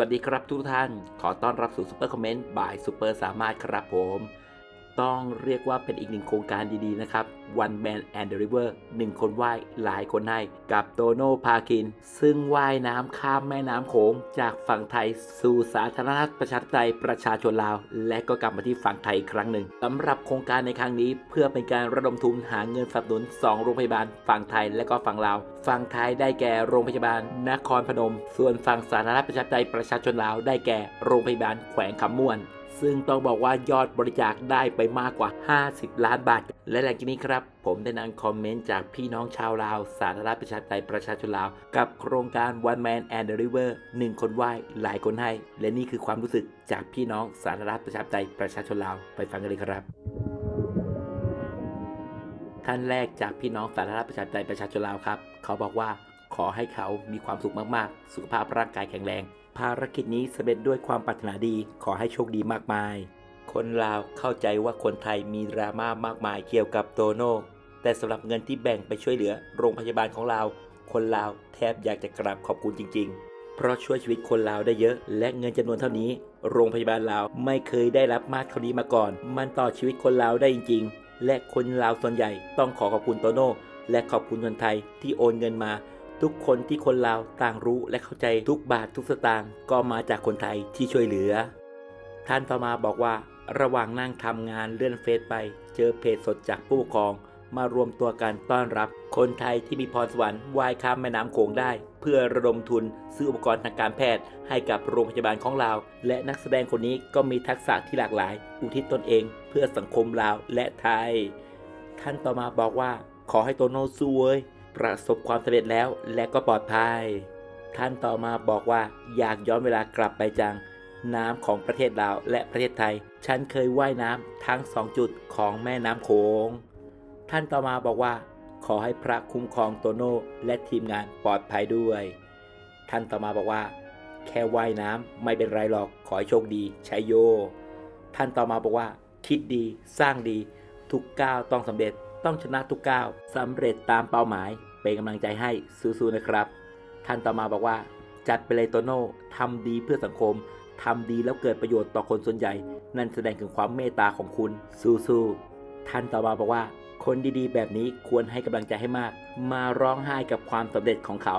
วัสดีครับทุกท่าน ขอต้อนรับสู่ซูเปอร์คอมเมนต์บายซูเปอร์สามารถครับผม ต้องเรียกว่าเป็นอีกหนึ่งโครงการดีๆ นะครับ One Man and the River หนึ่งคนว่ายหลายคนให้ กับโตโน่พาคิน ซึ่งว่ายน้ำข้ามแม่น้ำโขง จากฝั่งไทยสู่สาธารณรัฐประชาธิปไตยประชาชนลาว และก็กลับมาที่ฝั่งไทยอีกครั้งหนึ่งสำหรับโครงการในครั้งนี้เพื่อเป็นการระดมทุนหาเงินสนับสนุน 2 โรงพยาบาล ฝั่งไทยและก็ฝั่งลาว ฝั่งไทยได้แก่โรงพยาบาล นครพนม ส่วนฝั่งสาธารณรัฐประชาธิปไตยประชาชนลาวได้แก่โรงพยาบาลแขวงคำม่วน ซึ่งต้องบอกว่ายอดบริจาคได้ไปมากกว่า 50 ล้านบาท และหลังจากนี้ครับ ผมได้นำคอมเมนต์จากพี่น้องชาวลาว สาธารณรัฐประชาธิปไตยประชาชนลาว กับโครงการ One Man and the River หนึ่งคนไหว้หลายคนให้ และนี่คือความรู้สึกจากพี่น้องสาธารณรัฐประชาธิปไตยประชาชนลาว ไปฟังกันเลยครับ ท่านแรกจากพี่น้องสาธารณรัฐประชาธิปไตยประชาชนลาวครับ เขาบอกว่าขอให้เขามีความสุขมาก ๆ สุขภาพร่างกายแข็งแรง ภารกิจนี้สำเร็จด้วยความปรารถนาดีขอให้โชคดีมากมาย คนลาวเข้าใจว่าคนไทยมีดราม่ามากมายเกี่ยวกับโตโน่แต่สำหรับเงินที่แบ่งไปช่วยเหลือโรงพยาบาลของเราคนลาวแทบอยากจะกราบขอบคุณจริง ๆ เพราะช่วยชีวิตคนลาวได้เยอะ และเงินจำนวนเท่านี้ โรงพยาบาลลาวไม่เคยได้รับมากเท่านี้มาก่อน มันต่อชีวิตคนลาวได้จริง ๆ และคนลาวส่วนใหญ่ต้องขอขอบคุณโตโน่และขอบคุณคนไทยที่โอนเงินมา ทุกคนที่คนลาวต่างรู้และเข้าใจทุกบาททุกสตางค์ก็มาจากคนไทยที่ช่วยเหลือ ท่านต่อมาบอกว่าระหว่างนั่งทำงานเลื่อนเฟซไป เจอเพจสดจากผู้ปกครองมารวมตัวกันต้อนรับ คนไทยที่มีพรสวรรค์ว่ายข้ามแม่น้ำโขงได้ เพื่อระดมทุนซื้ออุปกรณ์ทางการแพทย์ ให้กับโรงพยาบาลของเราและนักแสดงคนนี้ก็มีทักษะที่หลากหลาย อุทิศตนเอง เพื่อสังคมลาวและไทย ท่านต่อมาบอกว่า ขอให้โตโน่สู้เว้ย ประสบความสำเร็จแล้วและก็ปลอดภัย ท่านต่อมาบอกว่าอยากย้อนเวลากลับไปจัง น้ำของประเทศลาวและประเทศไทย ฉันเคยว่ายน้ำทั้งสองจุดของแม่น้ำโขง ท่านต่อมาบอกว่า ขอให้พระคุ้มครองโตโน่และทีมงานปลอดภัยด้วย ท่านต่อมาบอกว่า แค่ว่ายน้ำไม่เป็นไรหรอกขอให้โชคดีชัยโย ท่านต่อมาบอกว่า คิดดีสร้างดี ทุกก้าวต้องสำเร็จต้องชนะทุกก้าวสำเร็จตามเป้าหมาย เป็นกำลังใจให้สู้ๆนะครับ ท่านต่อมาบอกว่า จัดไปเลยโตโน่ทำดีเพื่อสังคมทำดีแล้วเกิดประโยชน์ต่อคนส่วนใหญ่ นั่นแสดงถึงความเมตตาของคุณสู้ๆท่านต่อมาบอกว่า คนดีๆ แบบนี้ควรให้กำลังใจให้มาก มาร้องไห้กับความสำเร็จของเขา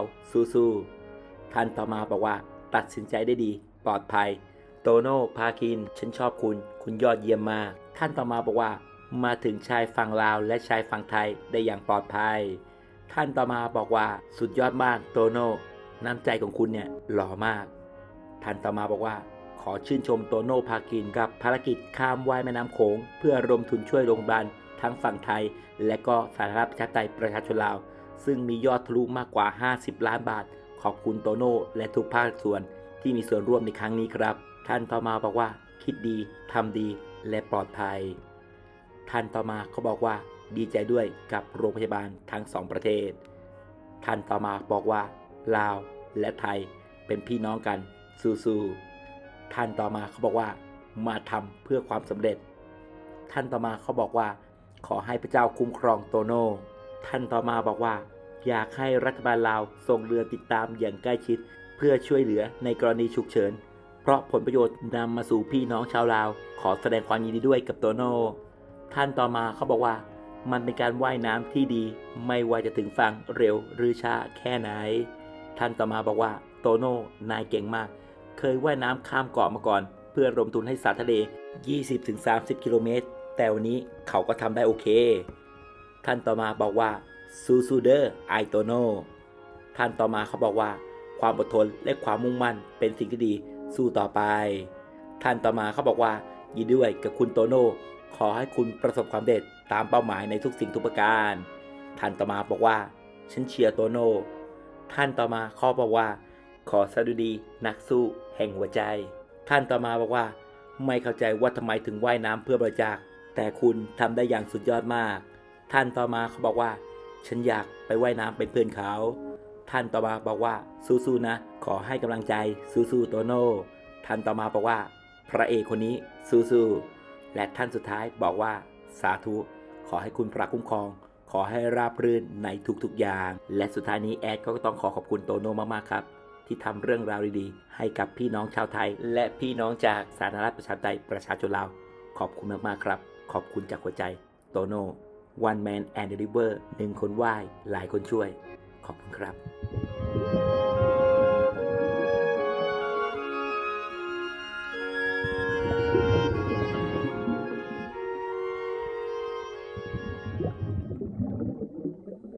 สู้ๆท่านต่อมาบอกว่า ตัดสินใจได้ดีปลอดภัย โตโน่พาคิน ฉันชอบคุณ คุณยอดเยี่ยมมาก ท่านต่อมาบอกว่า มาถึงชายฝั่งลาวและชายฝั่งไทยได้อย่างปลอดภัย ท่านต่อมาบอกว่าสุดยอดมากโตโน่น้ำใจของคุณเนี่ยหล่อมาก ท่านต่อมาบอกว่า ขอชื่นชมโตโน่พากินกับภารกิจข้ามว่ายแม่น้ำโขง เพื่อรวมทุนช่วยโรงพยาบาลทั้งฝั่งไทย และก็สาธารณรัฐประชาธิปไตยประชาชนลาว ซึ่งมียอดทะลุมากกว่า 50 ล้านบาท ขอบคุณโตโน่และทุกภาคส่วนที่มีส่วนร่วมในครั้งนี้ครับ ท่านต่อมาบอกว่า คิดดีทำดีและปลอดภัย ท่านต่อมาเขาบอกว่า ดีใจด้วยกับโรงพยาบาลทั้งสองประเทศ ท่านต่อมาบอกว่า ลาวและไทยเป็นพี่น้องกันสู้ๆท่านต่อมาเขาบอกว่า มาทำเพื่อความสำเร็จ ท่านต่อมาเขาบอกว่า ขอให้พระเจ้าคุ้มครองโตโน่ท่านต่อมาบอกว่า อยากให้รัฐบาลลาวส่งเรือติดตามอย่างใกล้ชิด เพื่อช่วยเหลือในกรณีฉุกเฉิน เพราะผลประโยชน์นำมาสู่พี่น้องชาวลาว ขอแสดงความยินดีด้วยกับโตโน่ท่านต่อมาเขาบอกว่า มันเป็นการว่ายน้ำที่ดี ไม่ว่าจะถึงฝั่งเร็วหรือช้าแค่ไหน ท่านต่อมาบอกว่าโตโน่นายเก่งมาก เคยว่ายน้ำข้ามเกาะมาก่อน เพื่อรวมทุนให้สาทะเล 20-30 กิโลเมตร แต่วันนี้เขาก็ทำได้โอเค ท่านต่อมาบอกว่าซูซูเดอร์ไอโตโน่ท่านต่อมาเขาบอกว่า ความอดทนและความมุ่งมั่นเป็นสิ่งที่ดีสู้ต่อไป ท่านต่อมาเขาบอกว่ายินดีด้วยกับคุณโตโน่ ขอให้คุณประสบความเร็จตามเป้าหมายในทุกสิ่งทุกประการ ท่านต่อมาบอกว่า ฉันเชียร์โตโน่ท่านต่อมาเขาบอกว่า ขอสดุดีนักสู้แห่งหัวใจ ท่านต่อมาบอกว่า ไม่เข้าใจว่าทำไมถึงว่ายน้ำเพื่อบริจาค แต่คุณทำได้อย่างสุดยอดมาก ท่านต่อมาเขาบอกว่า ฉันอยากไปว่ายน้ำเป็นเพื่อนเขา ท่านต่อมาบอกว่าสู้ๆนะ ขอให้กำลังใจสู้ๆโตโน่ท่านต่อมาบอกว่า พระเอกคนนี้สู้ๆ และท่านสุดท้ายบอกว่าสาธุ ขอให้คุณพระคุ้มครอง ขอให้ราบรื่นในทุกๆอย่าง และสุดท้ายนี้แอดก็ต้องขอขอบคุณโตโน่มากๆครับ ที่ทำเรื่องราวดีๆ ให้กับพี่น้องชาวไทย และพี่น้องจากสาธารณรัฐประชาธิปไตยประชาชนลาว ขอบคุณมากๆครับ ขอบคุณจากหัวใจโตโน่ one man and deliver หนึ่งคนไหว้หลายคนช่วย ขอบคุณครับ